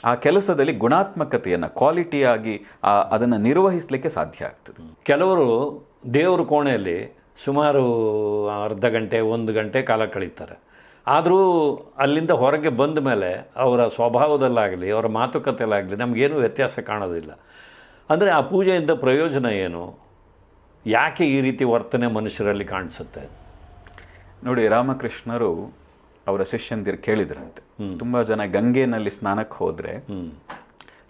B: ಆ ಕೆಲಸದಲ್ಲಿ ಗುಣಾತ್ಮಕತೆಯನ್ನು ಕ್ವಾಲಿಟಿಯಾಗಿ ಅದನ್ನು ನಿರ್ವಹಿಸಲಿಕ್ಕೆ ಸಾಧ್ಯ ಆಗ್ತದೆ.
A: ಕೆಲವರು ದೇವರ ಕೋಣೆಯಲ್ಲಿ ಸುಮಾರು ಅರ್ಧ ಗಂಟೆ ಒಂದು ಗಂಟೆ ಕಾಲ ಕಳೀತಾರೆ. ಆದರೂ ಅಲ್ಲಿಂದ ಹೊರಗೆ ಬಂದ ಮೇಲೆ ಅವರ ಸ್ವಭಾವದಲ್ಲಾಗಲಿ ಅವರ ಮಾತುಕತೆಯಲ್ಲಾಗಲಿ ನಮಗೇನು ವ್ಯತ್ಯಾಸ ಕಾಣೋದಿಲ್ಲ. ಅಂದರೆ ಆ ಪೂಜೆಯಿಂದ ಪ್ರಯೋಜನ ಏನು? ಯಾಕೆ ಈ ರೀತಿ ವರ್ತನೆ ಮನುಷ್ಯರಲ್ಲಿ ಕಾಣಿಸುತ್ತೆ?
B: ನೋಡಿ ರಾಮಕೃಷ್ಣರು ಅವರ ಶಿಷ್ಯಂದಿರು ಕೇಳಿದ್ರಂತೆ. ತುಂಬಾ ಜನ ಗಂಗೆನಲ್ಲಿ ಸ್ನಾನಕ್ಕೆ ಹೋದ್ರೆ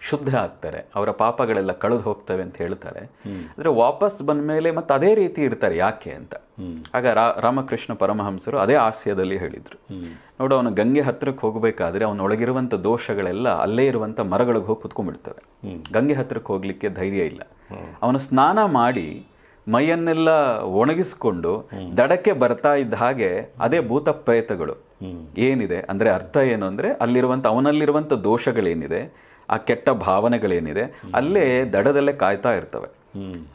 B: ಶುದ್ಧ ಆಗ್ತಾರೆ. ಅವರ ಪಾಪಗಳೆಲ್ಲ ಕಳೆದು ಹೋಗ್ತವೆ ಅಂತ ಹೇಳ್ತಾರೆ. ಅಂದ್ರೆ ವಾಪಸ್ ಬಂದ ಮೇಲೆ ಮತ್ತೆ ಅದೇ ರೀತಿ ಇರ್ತಾರೆ. ಯಾಕೆ ಅಂತ. ಆಗ ರಾಮಕೃಷ್ಣ ಪರಮಹಂಸರು ಅದೇ ಹಾಸ್ಯದಲ್ಲಿ ಹೇಳಿದ್ರು. ನೋಡು ಅವನು ಗಂಗೆ ಹತ್ರಕ್ಕೆ ಹೋಗ್ಬೇಕಾದ್ರೆ ಅವನೊಳಗಿರುವಂತ ದೋಷಗಳೆಲ್ಲ ಅಲ್ಲೇ ಇರುವಂತ ಮರಗಳಿಗೆ ಹೋಗಿ ಕುತ್ಕೊಂಡ್ಬಿಡ್ತವೆ. ಗಂಗೆ ಹತ್ತಿರಕ್ಕೆ ಹೋಗ್ಲಿಕ್ಕೆ ಧೈರ್ಯ ಇಲ್ಲ. ಅವನು ಸ್ನಾನ ಮಾಡಿ ಮೈಯನ್ನೆಲ್ಲ ಒಣಗಿಸ್ಕೊಂಡು ದಡಕ್ಕೆ ಬರ್ತಾ ಇದ್ದ ಹಾಗೆ ಅದೇ ಭೂತ ಪ್ರೇತಗಳು ಏನಿದೆ? ಅಂದರೆ ಅರ್ಥ ಏನು ಅಂದರೆ ಅಲ್ಲಿರುವಂಥ ಅವನಲ್ಲಿರುವಂಥ ದೋಷಗಳೇನಿದೆ? ಆ ಕೆಟ್ಟ ಭಾವನೆಗಳೇನಿದೆ? ಅಲ್ಲೇ ದಡದಲ್ಲೇ ಕಾಯ್ತಾ ಇರ್ತವೆ.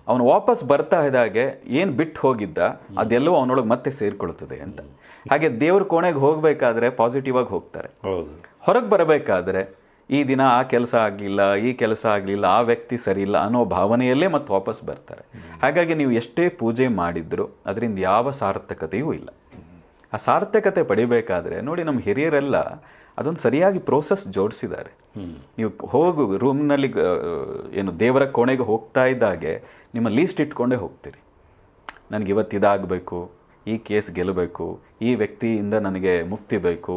B: ಅವನು ವಾಪಸ್ ಬರ್ತಾ ಇದ್ದಾಗೆ ಏನು ಬಿಟ್ಟು ಹೋಗಿದ್ದ? ಅದೆಲ್ಲವೂ ಅವನೊಳಗೆ ಮತ್ತೆ ಸೇರಿಕೊಳ್ಳುತ್ತದೆ ಅಂತ. ಹಾಗೆ ದೇವ್ರ ಕೋಣೆಗೆ ಹೋಗಬೇಕಾದ್ರೆ ಪಾಸಿಟಿವ್ ಆಗಿ ಹೋಗ್ತಾರೆ. ಹೊರಗೆ ಬರಬೇಕಾದ್ರೆ ಈ ದಿನ ಆ ಕೆಲಸ ಆಗಲಿಲ್ಲ ಈ ಕೆಲಸ ಆಗಲಿಲ್ಲ ಆ ವ್ಯಕ್ತಿ ಸರಿ ಇಲ್ಲ ಅನ್ನೋ ಭಾವನೆಯಲ್ಲೇ ಮತ್ತೆ ವಾಪಸ್ ಬರ್ತಾರೆ. ಹಾಗಾಗಿ ನೀವು ಎಷ್ಟೇ ಪೂಜೆ ಮಾಡಿದ್ರು ಅದರಿಂದ ಯಾವ ಸಾರ್ಥಕತೆಯೂ ಇಲ್ಲ. ಆ ಸಾರ್ಥಕತೆ ಪಡಿಬೇಕಾದ್ರೆ ನೋಡಿ ನಮ್ಮ ಹಿರಿಯರೆಲ್ಲ ಅದೊಂದು ಸರಿಯಾಗಿ ಪ್ರೋಸೆಸ್ ಜೋಡಿಸಿದ್ದಾರೆ. ನೀವು ಹೋಗು ರೂಮ್ನಲ್ಲಿ ಏನು ದೇವರ ಕೋಣೆಗೆ ಹೋಗ್ತಾ ಇದ್ದಾಗೆ ನಿಮ್ಮ ಲೀಸ್ಟ್ ಇಟ್ಕೊಂಡೇ ಹೋಗ್ತೀರಿ. ನನಗೆ ಇವತ್ತು ಇದಾಗಬೇಕು ಈ ಕೇಸ್ ಗೆಲ್ಲಬೇಕು ಈ ವ್ಯಕ್ತಿಯಿಂದ ನನಗೆ ಮುಕ್ತಿ ಬೇಕು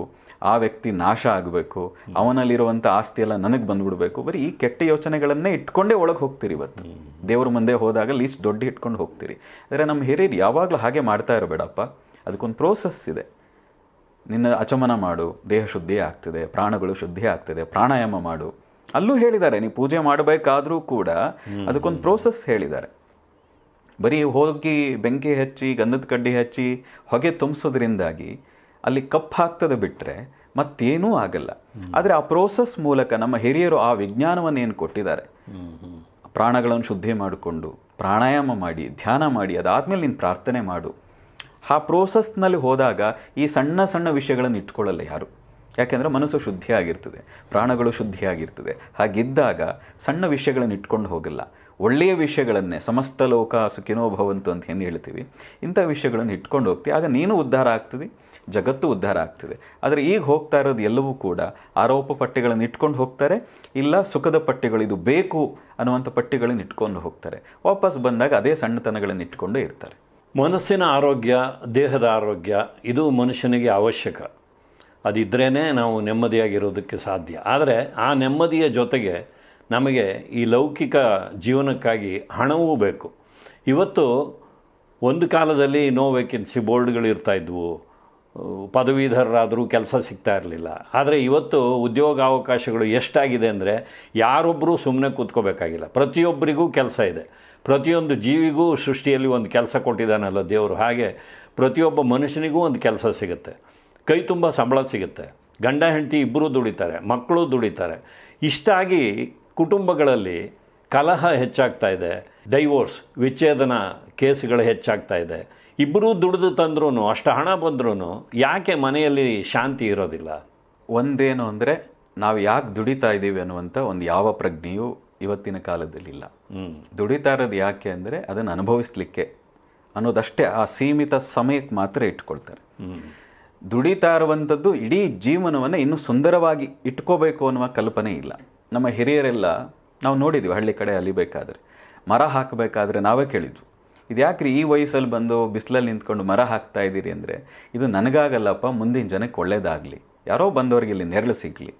B: ಆ ವ್ಯಕ್ತಿ ನಾಶ ಆಗಬೇಕು ಅವನಲ್ಲಿರುವಂಥ ಆಸ್ತಿ ಎಲ್ಲ ನನಗೆ ಬಂದ್ಬಿಡ್ಬೇಕು. ಬರೀ ಈ ಕೆಟ್ಟ ಯೋಚನೆಗಳನ್ನೇ ಇಟ್ಕೊಂಡೇ ಒಳಗೆ ಹೋಗ್ತೀರಿ ಇವತ್ತು. ದೇವ್ರ ಮುಂದೆ ಹೋದಾಗ ಲೀಸ್ಟ್ ದೊಡ್ಡ ಇಟ್ಕೊಂಡು ಹೋಗ್ತೀರಿ. ಆದರೆ ನಮ್ಮ ಹಿರಿಯರು ಯಾವಾಗಲೂ ಹಾಗೆ ಮಾಡ್ತಾ ಇರಬೇಡಪ್ಪ. ಅದಕ್ಕೊಂದು ಪ್ರೋಸೆಸ್ ಇದೆ. ನಿನ್ನ ಅಚಮನ ಮಾಡು ದೇಹ ಶುದ್ಧಿ ಆಗ್ತದೆ ಪ್ರಾಣಗಳು ಶುದ್ಧಿ ಆಗ್ತದೆ ಪ್ರಾಣಾಯಾಮ ಮಾಡು. ಅಲ್ಲೂ ಹೇಳಿದ್ದಾರೆ ನೀವು ಪೂಜೆ ಮಾಡಬೇಕಾದ್ರೂ ಕೂಡ ಅದಕ್ಕೊಂದು ಪ್ರೋಸೆಸ್ ಹೇಳಿದ್ದಾರೆ. ಬರೀ ಹೋಗಿ ಬೆಂಕಿ ಹಚ್ಚಿ ಗಂಧದ ಕಡ್ಡಿ ಹಚ್ಚಿ ಹೊಗೆ ತುಂಬಿಸೋದ್ರಿಂದಾಗಿ ಅಲ್ಲಿ ಕಪ್ ಹಾಕ್ತದೆ ಬಿಟ್ಟರೆ ಮತ್ತೇನೂ ಆಗಲ್ಲ. ಆದರೆ ಆ ಪ್ರೋಸೆಸ್ ಮೂಲಕ ನಮ್ಮ ಹಿರಿಯರು ಆ ವಿಜ್ಞಾನವನ್ನು ಏನು ಕೊಟ್ಟಿದ್ದಾರೆ ಪ್ರಾಣಗಳನ್ನು ಶುದ್ಧಿ ಮಾಡಿಕೊಂಡು ಪ್ರಾಣಾಯಾಮ ಮಾಡಿ ಧ್ಯಾನ ಮಾಡಿ ಅದಾದ್ಮೇಲೆ ನೀನು ಪ್ರಾರ್ಥನೆ ಮಾಡು. ಆ ಪ್ರೋಸೆಸ್ನಲ್ಲಿ ಹೋದಾಗ ಈ ಸಣ್ಣ ಸಣ್ಣ ವಿಷಯಗಳನ್ನು ಇಟ್ಕೊಳ್ಳಲ್ಲ ಯಾರು? ಯಾಕೆಂದರೆ ಮನಸ್ಸು ಶುದ್ಧಿಯಾಗಿರ್ತದೆ, ಪ್ರಾಣಗಳು ಶುದ್ಧಿಯಾಗಿರ್ತದೆ. ಹಾಗಿದ್ದಾಗ ಸಣ್ಣ ವಿಷಯಗಳನ್ನು ಇಟ್ಕೊಂಡು ಹೋಗಲ್ಲ. ಒಳ್ಳೆಯ ವಿಷಯಗಳನ್ನೇ, ಸಮಸ್ತ ಲೋಕ ಸುಖಿನೋ ಭವಂತು ಅಂತ ಏನು ಹೇಳ್ತೀವಿ. ಇಂಥ ವಿಷಯಗಳನ್ನು ಇಟ್ಕೊಂಡು ಹೋಗ್ತೀವಿ. ಆಗ ನೀನು ಉದ್ಧಾರ ಆಗ್ತದೆ, ಜಗತ್ತು ಉದ್ಧಾರ ಆಗ್ತದೆ. ಆದರೆ ಈಗ ಹೋಗ್ತಾ ಇರೋದು ಎಲ್ಲವೂ ಕೂಡ ಆರೋಪ ಪಟ್ಟಿಗಳನ್ನು ಇಟ್ಕೊಂಡು ಹೋಗ್ತಾರೆ, ಇಲ್ಲ ಸುಖದ ಪಟ್ಟಿಗಳು ಇದು ಬೇಕು ಅನ್ನುವಂಥ ಪಟ್ಟಿಗಳನ್ನು ಇಟ್ಕೊಂಡು ಹೋಗ್ತಾರೆ. ವಾಪಸ್ ಬಂದಾಗ ಅದೇ ಸಣ್ಣತನಗಳನ್ನು ಇಟ್ಕೊಂಡು ಇರ್ತಾರೆ.
A: ಮನಸ್ಸಿನ ಆರೋಗ್ಯ, ದೇಹದ ಆರೋಗ್ಯ, ಇದು ಮನುಷ್ಯನಿಗೆ ಅವಶ್ಯಕ. ಅದಿದ್ರೇ ನಾವು ನೆಮ್ಮದಿಯಾಗಿರೋದಕ್ಕೆ ಸಾಧ್ಯ. ಆದರೆ ಆ ನೆಮ್ಮದಿಯ ಜೊತೆಗೆ ನಮಗೆ ಈ ಲೌಕಿಕ ಜೀವನಕ್ಕಾಗಿ ಹಣವೂ ಬೇಕು. ಇವತ್ತು ಒಂದು ಕಾಲದಲ್ಲಿ ನೋ ವೇಕೆನ್ಸಿ ಬೋರ್ಡ್ಗಳು ಇರ್ತಾ ಇದ್ವು. ಪದವೀಧರರಾದರೂ ಕೆಲಸ ಸಿಗ್ತಾ ಇರಲಿಲ್ಲ. ಆದರೆ ಇವತ್ತು ಉದ್ಯೋಗಾವಕಾಶಗಳು ಎಷ್ಟಾಗಿದೆ ಅಂದರೆ ಯಾರೊಬ್ಬರೂ ಸುಮ್ಮನೆ ಕೂತ್ಕೋಬೇಕಾಗಿಲ್ಲ. ಪ್ರತಿಯೊಬ್ಬರಿಗೂ ಕೆಲಸ ಇದೆ. ಪ್ರತಿಯೊಂದು ಜೀವಿಗೂ ಸೃಷ್ಟಿಯಲ್ಲಿ ಒಂದು ಕೆಲಸ ಕೊಟ್ಟಿದ್ದಾನಲ್ಲ ದೇವರು. ಹಾಗೆ ಪ್ರತಿಯೊಬ್ಬ ಮನುಷ್ಯನಿಗೂ ಒಂದು ಕೆಲಸ ಸಿಗುತ್ತೆ. ಕೈ ತುಂಬ ಸಂಬಳ ಸಿಗುತ್ತೆ. ಗಂಡ, ಹೆಂಡತಿ ಇಬ್ಬರೂ ದುಡಿತಾರೆ. ಮಕ್ಕಳು ದುಡಿತಾರೆ. ಇಷ್ಟಾಗಿ ಕುಟುಂಬಗಳಲ್ಲಿ ಕಲಹ ಹೆಚ್ಚಾಗ್ತಾ ಇದೆ. ಡೈವೋರ್ಸ್, ವಿಚ್ಛೇದನ ಕೇಸ್ಗಳು ಹೆಚ್ಚಾಗ್ತಾ ಇದೆ. ಇಬ್ಬರೂ ದುಡಿದು ತಂದ್ರೂ ಅಷ್ಟು ಹಣ ಬಂದ್ರೂ ಯಾಕೆ ಮನೆಯಲ್ಲಿ ಶಾಂತಿ ಇರೋದಿಲ್ಲ?
B: ಒಂದೇನು ಅಂದರೆ ನಾವು ಯಾಕೆ ದುಡಿತಾ ಇದ್ದೀವಿ ಅನ್ನುವಂಥ ಒಂದು ಯಾವ ಪ್ರಜ್ಞೆಯೂ ಇವತ್ತಿನ ಕಾಲದಲ್ಲಿಲ್ಲ. ದುಡಿತಾ ಇರೋದು ಯಾಕೆ ಅಂದರೆ ಅದನ್ನು ಅನುಭವಿಸ್ಲಿಕ್ಕೆ ಅನ್ನೋದಷ್ಟೇ ಆ ಸೀಮಿತ ಸಮಯಕ್ಕೆ ಮಾತ್ರ ಇಟ್ಕೊಳ್ತಾರೆ. ದುಡಿತಾ ಇರುವಂಥದ್ದು ಇಡೀ ಜೀವನವನ್ನು ಇನ್ನೂ ಸುಂದರವಾಗಿ ಇಟ್ಕೋಬೇಕು ಅನ್ನುವ ಕಲ್ಪನೆ ಇಲ್ಲ. ನಮ್ಮ ಹಿರಿಯರೆಲ್ಲ ನಾವು ನೋಡಿದ್ವಿ ಹಳ್ಳಿ ಕಡೆ ಅಲಿಬೇಕಾದ್ರೆ ಮರ ಹಾಕಬೇಕಾದ್ರೆ ನಾವೇ ಕೇಳಿದ್ವು. ಇದು ಯಾಕ್ರಿ ಈ ವಯಸ್ಸಲ್ಲಿ ಬಂದು ಬಿಸಿಲಲ್ಲಿ ನಿಂತ್ಕೊಂಡು ಮರ ಹಾಕ್ತಾ ಇದ್ದೀರಿ ಅಂದರೆ ಇದು ನನಗಾಗಲ್ಲಪ್ಪ ಮುಂದಿನ ಜನಕ್ಕೆ ಒಳ್ಳೇದಾಗಲಿ. ಯಾರೋ ಬಂದವರಿಗೆ ಇಲ್ಲಿ ನೆರಳು ಸಿಗಲಿ.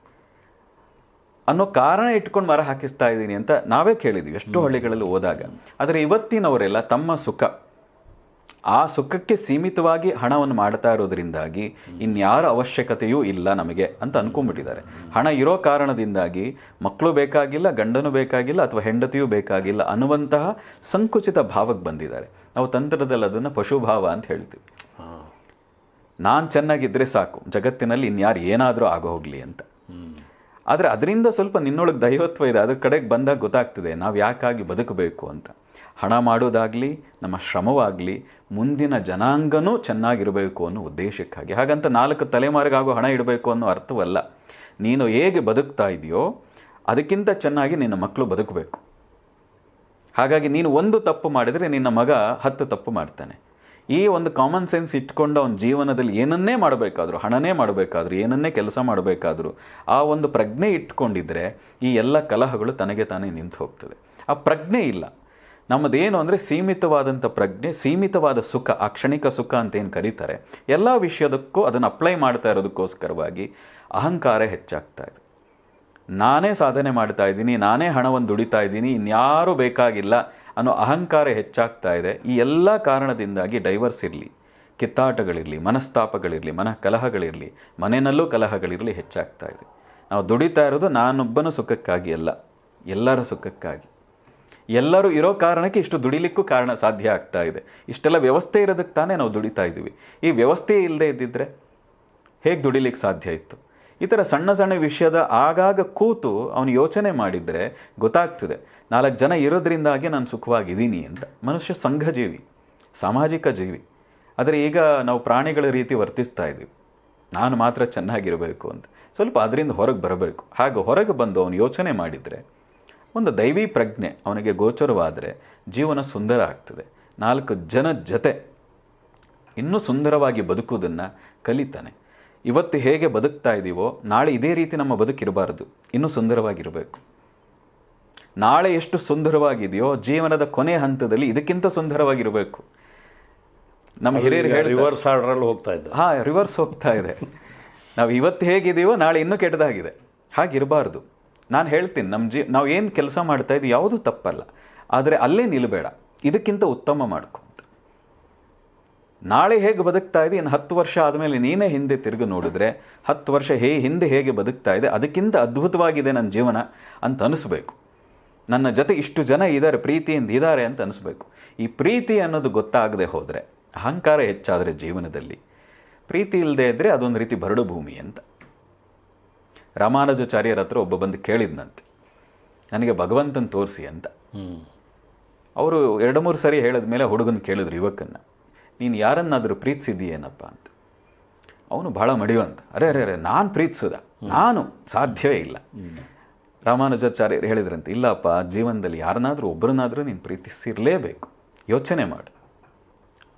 B: ಅನ್ನೋ ಕಾರಣ ಇಟ್ಕೊಂಡು ಮರ ಹಾಕಿಸ್ತಾ ಇದ್ದೀನಿ ಅಂತ ನಾವೇ ಕೇಳಿದ್ವಿ ಎಷ್ಟೋ ಹಳ್ಳಿಗಳಲ್ಲಿ ಹೋದಾಗ. ಆದರೆ ಇವತ್ತಿನವರೆಲ್ಲ ತಮ್ಮ ಸುಖ. ಆ ಸುಖಕ್ಕೆ ಸೀಮಿತವಾಗಿ ಹಣವನ್ನು ಮಾಡ್ತಾ ಇರೋದ್ರಿಂದಾಗಿ ಇನ್ಯಾರ ಅವಶ್ಯಕತೆಯೂ ಇಲ್ಲ ನಮಗೆ ಅಂತ ಅನ್ಕೊಂಡ್ಬಿಟ್ಟಿದ್ದಾರೆ. ಹಣ ಇರೋ ಕಾರಣದಿಂದಾಗಿ ಮಕ್ಕಳು ಬೇಕಾಗಿಲ್ಲ ಗಂಡನೂ ಬೇಕಾಗಿಲ್ಲ ಅಥವಾ ಹೆಂಡತಿಯೂ ಬೇಕಾಗಿಲ್ಲ ಅನ್ನುವಂತಹ ಸಂಕುಚಿತ ಭಾವಕ್ಕೆ ಬಂದಿದ್ದಾರೆ. ನಾವು ತಂತ್ರದಲ್ಲಿ ಅದನ್ನು ಪಶುಭಾವ ಅಂತ ಹೇಳ್ತೀವಿ. ನಾನು ಚೆನ್ನಾಗಿದ್ದರೆ ಸಾಕು ಜಗತ್ತಿನಲ್ಲಿ ಇನ್ಯಾರು ಏನಾದರೂ ಆಗೋ ಹೋಗ್ಲಿ ಅಂತ. ಆದರೆ ಅದರಿಂದ ಸ್ವಲ್ಪ ನಿನ್ನೊಳಗೆ ದೈವತ್ವ ಇದೆ ಅದ್ರ ಕಡೆಗೆ ಬಂದಾಗ ಗೊತ್ತಾಗ್ತದೆ ನಾವು ಯಾಕಾಗಿ ಬದುಕಬೇಕು ಅಂತ. ಹಣ ಮಾಡೋದಾಗಲಿ ನಮ್ಮ ಶ್ರಮವಾಗಲಿ, ಮುಂದಿನ ಜನಾಂಗನೂ ಚೆನ್ನಾಗಿರಬೇಕು ಅನ್ನೋ ಉದ್ದೇಶಕ್ಕಾಗಿ. ಹಾಗಂತ ನಾಲ್ಕು ತಲೆಮಾರಿಗಾಗೋ ಹಣ ಇಡಬೇಕು ಅನ್ನೋ ಅರ್ಥವಲ್ಲ. ನೀನು ಹೇಗೆ ಬದುಕ್ತಾ ಇದೆಯೋ, ಅದಕ್ಕಿಂತ ಚೆನ್ನಾಗಿ ನಿನ್ನ ಮಕ್ಕಳು ಬದುಕಬೇಕು. ಹಾಗಾಗಿ ನೀನು ಒಂದು ತಪ್ಪು ಮಾಡಿದರೆ ನಿನ್ನ ಮಗ ಹತ್ತು ತಪ್ಪು ಮಾಡ್ತಾನೆ. ಈ ಒಂದು ಕಾಮನ್ ಸೆನ್ಸ್ ಇಟ್ಕೊಂಡು ಅವನ ಜೀವನದಲ್ಲಿ ಏನನ್ನೇ ಮಾಡಬೇಕಾದ್ರೂ, ಹಣನೇ ಮಾಡಬೇಕಾದ್ರೂ, ಏನನ್ನೇ ಕೆಲಸ ಮಾಡಬೇಕಾದ್ರೂ, ಆ ಒಂದು ಪ್ರಜ್ಞೆ ಇಟ್ಕೊಂಡಿದ್ರೆ ಈ ಎಲ್ಲ ಕಲಹಗಳು ತನಗೆ ತಾನೇ ನಿಂತು ಹೋಗ್ತದೆ. ಆ ಪ್ರಜ್ಞೆ ಇಲ್ಲ. ನಮ್ಮದೇನು ಅಂದರೆ ಸೀಮಿತವಾದಂಥ ಪ್ರಜ್ಞೆ, ಸೀಮಿತವಾದ ಸುಖ ಆ ಕ್ಷಣಿಕ ಸುಖ ಅಂತ ಏನು ಕರೀತಾರೆ. ಎಲ್ಲ ವಿಷಯದಕ್ಕೂ ಅದನ್ನು ಅಪ್ಲೈ ಮಾಡ್ತಾ ಇರೋದಕ್ಕೋಸ್ಕರವಾಗಿ ಅಹಂಕಾರ ಹೆಚ್ಚಾಗ್ತಾ ಇದೆ. ನಾನೇ ಸಾಧನೆ ಮಾಡ್ತಾ ಇದ್ದೀನಿ, ನಾನೇ ಹಣವನ್ನು ದುಡಿತಾ ಇದ್ದೀನಿ, ಇನ್ಯಾರೂ ಬೇಕಾಗಿಲ್ಲ ಅನ್ನೋ ಅಹಂಕಾರ ಹೆಚ್ಚಾಗ್ತಾ ಇದೆ. ಈ ಎಲ್ಲ ಕಾರಣದಿಂದಾಗಿ ಡೈವರ್ಸ್ ಇರಲಿ, ಕಿತ್ತಾಟಗಳಿರಲಿ, ಮನಸ್ತಾಪಗಳಿರಲಿ ಮನಃ ಕಲಹಗಳಿರಲಿ ಮನೆಯಲ್ಲೂ ಕಲಹಗಳಿರಲಿ ಹೆಚ್ಚಾಗ್ತಾ ಇದೆ. ನಾವು ದುಡಿತಾ ಇರೋದು ನಾನೊಬ್ಬನ ಸುಖಕ್ಕಾಗಿ ಅಲ್ಲ, ಎಲ್ಲರ ಸುಖಕ್ಕಾಗಿ. ಎಲ್ಲರೂ ಇರೋ ಕಾರಣಕ್ಕೆ ಇಷ್ಟು ದುಡಿಲಿಕ್ಕೂ ಕಾರಣ ಸಾಧ್ಯ ಆಗ್ತಾ ಇದೆ. ಇಷ್ಟೆಲ್ಲ ವ್ಯವಸ್ಥೆ ಇರೋದಕ್ಕೆ ತಾನೇ ನಾವು ದುಡಿತಾ ಇದ್ದೀವಿ. ಈ ವ್ಯವಸ್ಥೆ ಇಲ್ಲದೆ ಇದ್ದಿದ್ರೆ ಹೇಗೆ ದುಡಿಲಿಕ್ಕೆ ಸಾಧ್ಯ ಇತ್ತು? ಈ ಥರ ಸಣ್ಣ ಸಣ್ಣ ವಿಷಯದ ಆಗಾಗ ಕೂತು ಅವನು ಯೋಚನೆ ಮಾಡಿದರೆ ಗೊತ್ತಾಗ್ತದೆ. ನಾಲ್ಕು ಜನ ಇರೋದ್ರಿಂದಾಗಿ ನಾನು ಸುಖವಾಗಿದ್ದೀನಿ ಅಂತ. ಮನುಷ್ಯ ಸಂಘಜೀವಿ, ಸಾಮಾಜಿಕ ಜೀವಿ. ಆದರೆ ಈಗ ನಾವು ಪ್ರಾಣಿಗಳ ರೀತಿ ವರ್ತಿಸ್ತಾ ಇದ್ದೀವಿ. ನಾನು ಮಾತ್ರ ಚೆನ್ನಾಗಿರಬೇಕು ಅಂತ. ಸ್ವಲ್ಪ ಅದರಿಂದ ಹೊರಗೆ ಬರಬೇಕು. ಹಾಗೆ ಹೊರಗೆ ಬಂದು ಅವನು ಯೋಚನೆ ಮಾಡಿದರೆ ಒಂದು ದೈವಿ ಪ್ರಜ್ಞೆ ಅವನಿಗೆ ಗೋಚರವಾದರೆ ಜೀವನ ಸುಂದರ ಆಗ್ತದೆ. ನಾಲ್ಕು ಜನ ಜತೆ ಇನ್ನೂ ಸುಂದರವಾಗಿ ಬದುಕುವುದನ್ನು ಕಲಿತಾನೆ. ಇವತ್ತು ಹೇಗೆ ಬದುಕ್ತಾ ಇದ್ದೀವೋ ನಾಳೆ ಇದೇ ರೀತಿ ನಮ್ಮ ಬದುಕಿರಬಾರದು. ಇನ್ನೂ ಸುಂದರವಾಗಿರಬೇಕು. ನಾಳೆ ಎಷ್ಟು ಸುಂದರವಾಗಿದೆಯೋ ಜೀವನದ ಕೊನೆ ಹಂತದಲ್ಲಿ ಇದಕ್ಕಿಂತ ಸುಂದರವಾಗಿರಬೇಕು. ನಮ್ಮ ಹಿರಿಯರು ಹೇಳ್ತಾರೆ.
A: ರಿವರ್ಸ್ ಆರ್ಡ್ರಲ್ಲಿ ಹೋಗ್ತಾ ಇದ್ದ
B: ಹಾಂ ರಿವರ್ಸ್ ಹೋಗ್ತಾ ಇದೆ. ನಾವು ಇವತ್ತು ಹೇಗಿದೀವೋ ನಾಳೆ ಇನ್ನೂ ಕೆಟ್ಟದಾಗಿದೆ. ಹಾಗಿರಬಾರ್ದು. ನಾನು ಹೇಳ್ತೀನಿ ನಮ್ಮ ಜೀ, ನಾವು ಏನು ಕೆಲಸ ಮಾಡ್ತಾ ಇದ್ದೀವಿ ಯಾವುದು ತಪ್ಪಲ್ಲ. ಆದರೆ ಅಲ್ಲೇ ನಿಲ್ಲಬೇಡ ಇದಕ್ಕಿಂತ ಉತ್ತಮ ಮಾಡ್ಕೊ. ನಾಳೆ ಹೇಗೆ ಬದುಕ್ತಾ ಇದೆ ಇನ್ನು ಹತ್ತು ವರ್ಷ ಆದಮೇಲೆ ನೀನೇ ಹಿಂದೆ ತಿರುಗಿ ನೋಡಿದ್ರೆ, ಹತ್ತು ವರ್ಷ ಹೇ, ಹಿಂದೆ ಹೇಗೆ ಬದುಕ್ತಾ ಇದೆ, ಅದಕ್ಕಿಂತ ಅದ್ಭುತವಾಗಿದೆ ನನ್ನ ಜೀವನ ಅಂತ ಅನಿಸ್ಬೇಕು. ನನ್ನ ಜೊತೆ ಇಷ್ಟು ಜನ ಇದ್ದಾರೆ ಪ್ರೀತಿಯಿಂದ ಇದ್ದಾರೆ ಅಂತ ಅನಿಸ್ಬೇಕು. ಈ ಪ್ರೀತಿ ಅನ್ನೋದು ಗೊತ್ತಾಗದೆ ಹೋದರೆ, ಅಹಂಕಾರ ಹೆಚ್ಚಾದರೆ ಜೀವನದಲ್ಲಿ. ಪ್ರೀತಿ ಇಲ್ಲದೆ ಇದ್ದರೆ ಅದೊಂದು ರೀತಿ ಬರಡು ಭೂಮಿ ಅಂತ. ರಾಮಾನುಜಾಚಾರ್ಯರ ಹತ್ರ ಒಬ್ಬ ಬಂದು ಕೇಳಿದ್ನಂತೆ. ನನಗೆ ಭಗವಂತನ ತೋರಿಸಿ ಅಂತ. ಅವರು ಎರಡು ಮೂರು ಸರಿ ಹೇಳಿದ ಮೇಲೆ ಹುಡುಗನ ಕೇಳಿದ್ರು ಯುವಕನ್ನ. ನೀನು ಯಾರನ್ನಾದರೂ ಪ್ರೀತಿಸಿದ್ದೀಯೇನಪ್ಪ ಅಂತ. ಅವನು ಭಾಳ ಮಡಿವಂತ. ಅರೆ ಅರೆ ಅರೆ ನಾನು ಪ್ರೀತಿಸೋದ? ನಾನು? ಸಾಧ್ಯವೇ ಇಲ್ಲ. ರಾಮಾನುಜಾಚಾರ್ಯರು ಹೇಳಿದ್ರಂತೆ ಇಲ್ಲಪ್ಪ ಜೀವನದಲ್ಲಿ ಯಾರನ್ನಾದರೂ ಒಬ್ಬರನ್ನಾದರೂ ನೀನು ಪ್ರೀತಿಸಿರಲೇಬೇಕು. ಯೋಚನೆ ಮಾಡು.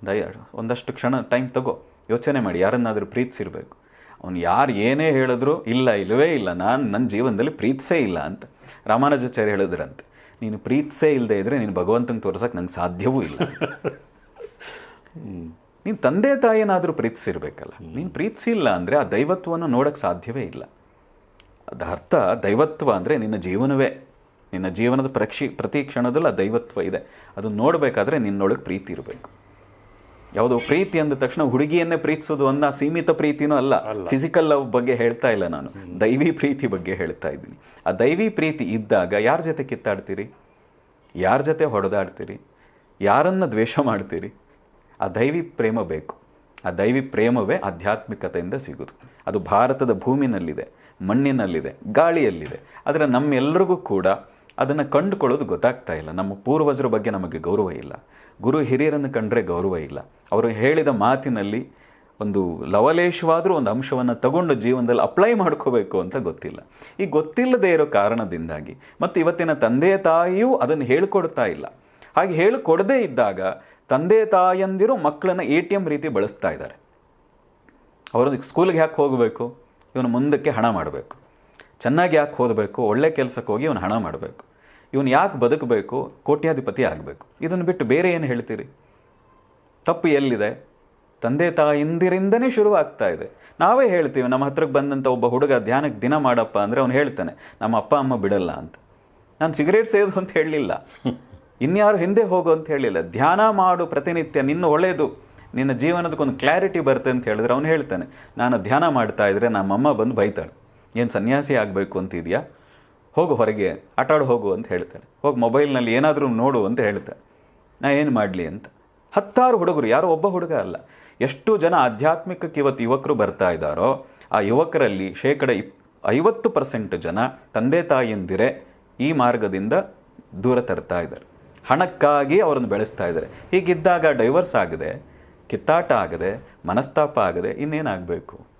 B: ದಯ ಒಂದಷ್ಟು ಕ್ಷಣ ಟೈಮ್ ತಗೋ. ಯೋಚನೆ ಮಾಡಿ ಯಾರನ್ನಾದರೂ ಪ್ರೀತಿಸಿರ್ಬೇಕು. ಅವನು ಯಾರು ಏನೇ ಹೇಳಿದ್ರು ಇಲ್ಲ ಇಲ್ಲವೇ ಇಲ್ಲ ನಾನು ನನ್ನ ಜೀವನದಲ್ಲಿ ಪ್ರೀತಿಸೇ ಇಲ್ಲ ಅಂತ. ರಾಮಾನುಜಾಚಾರ್ಯ ಹೇಳಿದ್ರಂತೆ ನೀನು ಪ್ರೀತಿಸೇ ಇಲ್ಲದೆ ಇದ್ದರೆ ನೀನು ಭಗವಂತನ ತೋರ್ಸೋಕೆ ನಂಗೆ ಸಾಧ್ಯವೂ ಇಲ್ಲ. ನೀನು ತಂದೆ ತಾಯಿನಾದರೂ ಪ್ರೀತಿಸಿರ್ಬೇಕಲ್ಲ. ನೀನು ಪ್ರೀತಿಸಿಲ್ಲ ಅಂದರೆ ಆ ದೈವತ್ವವನ್ನು ನೋಡೋಕೆ ಸಾಧ್ಯವೇ ಇಲ್ಲ. ಅದ ಅರ್ಥ ದೈವತ್ವ ಅಂದರೆ ನಿನ್ನ ಜೀವನವೇ. ನಿನ್ನ ಜೀವನದ ಪ್ರಕ್ಷಿ ಪ್ರತಿ ಕ್ಷಣದಲ್ಲೂ ಆ ದೈವತ್ವ ಇದೆ. ಅದನ್ನು ನೋಡಬೇಕಾದ್ರೆ ನಿನ್ನೊಳಗೆ ಪ್ರೀತಿ ಇರಬೇಕು. ಯಾವುದೋ ಪ್ರೀತಿ ಅಂದ ತಕ್ಷಣ ಹುಡುಗಿಯನ್ನೇ ಪ್ರೀತಿಸೋದು ಅನ್ನೋ ಸೀಮಿತ ಪ್ರೀತಿನೂ ಅಲ್ಲ. ಫಿಸಿಕಲ್ ಲವ್ ಬಗ್ಗೆ ಹೇಳ್ತಾ ಇಲ್ಲ ನಾನು. ದೈವಿ ಪ್ರೀತಿ ಬಗ್ಗೆ ಹೇಳ್ತಾ ಇದ್ದೀನಿ. ಆ ದೈವಿ ಪ್ರೀತಿ ಇದ್ದಾಗ ಯಾರ ಜೊತೆ ಕಿತ್ತಾಡ್ತೀರಿ? ಯಾರ ಜೊತೆ ಹೊಡೆದಾಡ್ತೀರಿ? ಯಾರನ್ನ ದ್ವೇಷ ಮಾಡ್ತೀರಿ? ಆ ದೈವಿ ಪ್ರೇಮ ಬೇಕು. ಆ ದೈವಿ ಪ್ರೇಮವೇ ಆಧ್ಯಾತ್ಮಿಕತೆಯಿಂದ ಸಿಗೋದು. ಅದು ಭಾರತದ ಭೂಮಿನಲ್ಲಿದೆ ಮಣ್ಣಿನಲ್ಲಿದೆ ಗಾಳಿಯಲ್ಲಿದೆ. ಆದರೆ ನಮ್ಮೆಲ್ಲರಿಗೂ ಕೂಡ ಅದನ್ನು ಕಂಡುಕೊಳ್ಳೋದು ಗೊತ್ತಾಗ್ತಾ ಇಲ್ಲ. ನಮ್ಮ ಪೂರ್ವಜರ ಬಗ್ಗೆ ನಮಗೆ ಗೌರವ ಇಲ್ಲ. ಗುರು ಹಿರಿಯರನ್ನು ಕಂಡರೆ ಗೌರವ ಇಲ್ಲ. ಅವರು ಹೇಳಿದ ಮಾತಿನಲ್ಲಿ ಒಂದು ಲವಲೇಶವಾದರೂ ಒಂದು ಅಂಶವನ್ನು ತಗೊಂಡು ಜೀವನದಲ್ಲಿ ಅಪ್ಲೈ ಮಾಡ್ಕೋಬೇಕು ಅಂತ ಗೊತ್ತಿಲ್ಲ. ಈ ಗೊತ್ತಿಲ್ಲದೆ ಇರೋ ಕಾರಣದಿಂದಾಗಿ ಮತ್ತು ಇವತ್ತಿನ ತಂದೆ ತಾಯಿಯೂ ಅದನ್ನು ಹೇಳ್ಕೊಡ್ತಾ ಇಲ್ಲ. ಹಾಗೆ ಹೇಳಿಕೊಡದೇ ಇದ್ದಾಗ ತಂದೆ ತಾಯಂದಿರು ಮಕ್ಕಳನ್ನ ಎ ಟಿ ಎಂ ರೀತಿ ಬಳಸ್ತಾ ಇದ್ದಾರೆ. ಅವರು ಸ್ಕೂಲ್ಗೆ ಯಾಕೆ ಹೋಗಬೇಕು? ಇವನು ಮುಂದಕ್ಕೆ ಹಣ ಮಾಡಬೇಕು. ಚೆನ್ನಾಗಿ ಯಾಕೆ ಓದಬೇಕು? ಒಳ್ಳೆ ಕೆಲಸಕ್ಕೆ ಹೋಗಿ ಇವನು ಹಣ ಮಾಡಬೇಕು. ಇವನು ಯಾಕೆ ಬದುಕಬೇಕು? ಕೋಟ್ಯಾಧಿಪತಿ ಆಗಬೇಕು. ಇದನ್ನು ಬಿಟ್ಟು ಬೇರೆ ಏನು ಹೇಳ್ತೀರಿ? ತಪ್ಪು ಎಲ್ಲಿದೆ? ತಂದೆ ತಾಯಿಂದಿರಿಂದನೇ ಶುರುವಾಗ್ತಾ ಇದೆ. ನಾವೇ ಹೇಳ್ತೀವಿ, ನಮ್ಮ ಹತ್ರಕ್ಕೆ ಬಂದಂಥ ಒಬ್ಬ ಹುಡುಗ ಧ್ಯಾನಕ್ಕೆ ದಿನ ಮಾಡಪ್ಪ ಅಂದರೆ ಅವನು ಹೇಳ್ತಾನೆ, ನಮ್ಮ ಅಪ್ಪ ಅಮ್ಮ ಬಿಡಲ್ಲ ಅಂತ. ನಾನು ಸಿಗರೇಟ್ ಸೇದು ಅಂತ ಹೇಳಲಿಲ್ಲ. ಇನ್ಯಾರು ಹಿಂದೆ ಹೋಗು ಅಂತ ಹೇಳಿಲ್ಲ ಧ್ಯಾನ ಮಾಡು ಪ್ರತಿನಿತ್ಯ, ನಿನ್ನ ಒಳ್ಳೆಯದು ನಿನ್ನ ಜೀವನದಕ್ಕೊಂದು ಕ್ಲಾರಿಟಿ ಬರುತ್ತೆ ಅಂತ ಹೇಳಿದ್ರೆ ಅವನು ಹೇಳ್ತಾನೆ, ನಾನು ಧ್ಯಾನ ಮಾಡ್ತಾ ಇದ್ದರೆ ನಮ್ಮಮ್ಮ ಬಂದು ಬೈತಾಳೆ. ಏನು ಸನ್ಯಾಸಿ ಆಗಬೇಕು ಅಂತಿದ್ಯಾ? ಹೋಗು ಹೊರಗೆ, ಆಟಾಡು ಹೋಗು ಅಂತ ಹೇಳ್ತಾಳೆ ಹೋಗಿ ಮೊಬೈಲ್ನಲ್ಲಿ ಏನಾದರೂ ನೋಡು ಅಂತ ಹೇಳ್ತಾಳೆ ನಾ ಏನು ಮಾಡಲಿ ಅಂತ. ಹತ್ತಾರು ಹುಡುಗರು, ಯಾರೋ ಒಬ್ಬ ಹುಡುಗ ಅಲ್ಲ. ಎಷ್ಟು ಜನ ಆಧ್ಯಾತ್ಮಿಕಕ್ಕೆ ಇವತ್ತು ಯುವಕರು ಬರ್ತಾ ಇದ್ದಾರೋ, ಆ ಯುವಕರಲ್ಲಿ ಶೇಕಡ ಇಪ್, ಐವತ್ತು ಪರ್ಸೆಂಟ್ ಜನ ತಂದೆ ತಾಯಿಯಂದಿರೇ ಈ ಮಾರ್ಗದಿಂದ ದೂರ ತರ್ತಾ ಇದ್ದಾರೆ. ಹಣಕ್ಕಾಗಿ ಅವರನ್ನು ಬೆಳೆಸ್ತಾ ಇದ್ದಾರೆ. ಹೀಗಿದ್ದಾಗ ಡೈವರ್ಸ್ ಆಗದೆ, ಕಿತ್ತಾಟ ಆಗದೆ, ಮನಸ್ತಾಪ ಆಗದೆ ಇನ್ನೇನಾಗಬೇಕು?